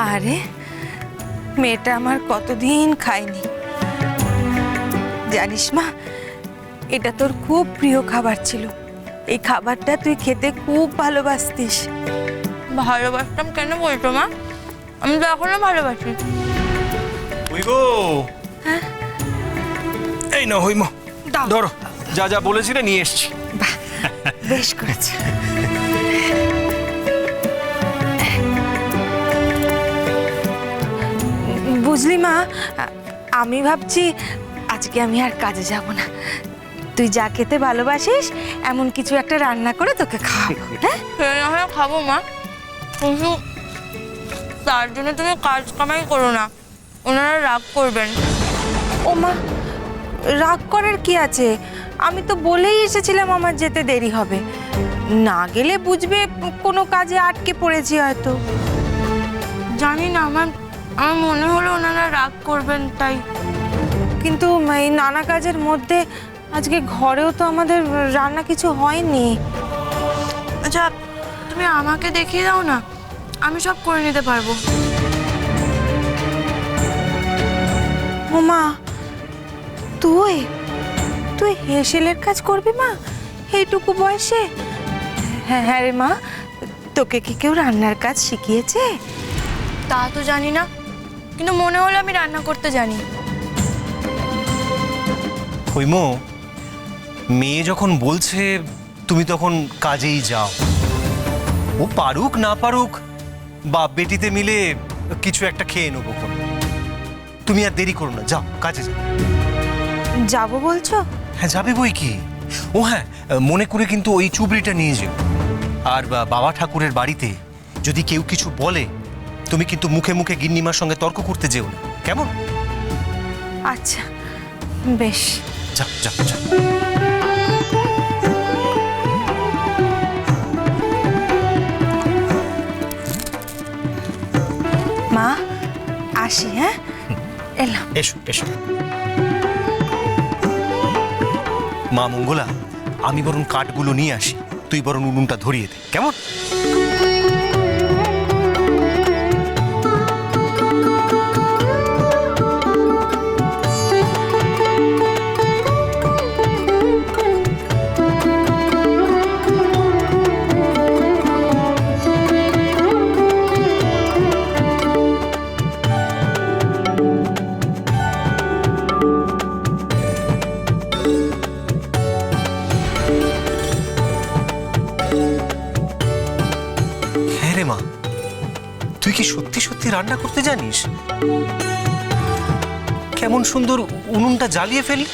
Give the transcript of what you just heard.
আরে মেয়েটা আমার কতদিন খায়নি। জানিস মা এটা তোর খুব প্রিয় খাবার ছিল। এই খাবারটা তুই খেতে খুব ভালোবাসতিস। ভালোবাসতাম কেন বলতো মা? আমি তো এখনও ভালোবাসি। ওই গো এই না হইম। ধরো যা যা বলেছিলে নিয়ে এসছি। বেশ করেছে। বুঝলি মা? আমি ভাবছি আজকে আমি আর কাজে যাব না। তুই যা খেতে ভালোবাসিস এমন কিছু একটা রান্না করে তোকে খাওয়াবো হ্যাঁ? হয় খাব মা। কিন্তু তার জন্য তুমি কাজ কামাই করো না ওনারা রাগ করবেন। ও মা রাগ করার কি আছে? আমি তো বলেই এসেছিলাম আমার যেতে দেরি হবে। না গেলে বুঝবে কোনো কাজে আটকে পড়েছি হয়তো। জানি না আমার আমার মনে হলো ওনারা রাগ করবেন তাই। কিন্তু এই নানা কাজের মধ্যে আজকে ঘরেও তো আমাদের রান্না কিছু হয়নি। আচ্ছা তুমি আমাকে দেখিয়ে দাও না আমি সব করে নিতে পারব। ওমা তুই তুই হেসেলের কাজ করবি মা এইটুকু বয়সে? হ্যাঁ হ্যাঁ রে মা তোকে কি কেউ রান্নার কাজ শিখিয়েছে? তা তো জানি না কিন্তু মনে হলো আমি রান্না করতে জানি। হইম মেয়ে যখন বলছে তুমি তখন কাজেই যাও। ও পারুক না পারুক বাপ বেটিতে মিলে কিছু একটা খেয়ে নেব তুমি আর দেরি করো না যাও কাজে যাও। যাব বলছো? হ্যাঁ যাবে বই কি? ও হ্যাঁ মনে করে কিন্তু ওই চুবড়িটা নিয়ে যেও। আর বাবা ঠাকুরের বাড়িতে যদি কেউ কিছু বলে তুমি কিন্তু মুখে মুখে গিন্নিমার সঙ্গে তর্ক করতে যেও না। কেমন? আচ্ছা বেশ। যাও মা আসি হ্যাঁ? এলাম। এসো এসো। মা মঙ্গলা আমি বরং কাঠগুলো নিয়ে আসি। তুই বরং উনুনটা ধরিয়ে দে। কেমন? হ্যাঁ রে মা। তুই কি সত্যি সত্যি রান্না করতে জানিস? কেমন সুন্দর উনুনটা জ্বালিয়ে ফেলি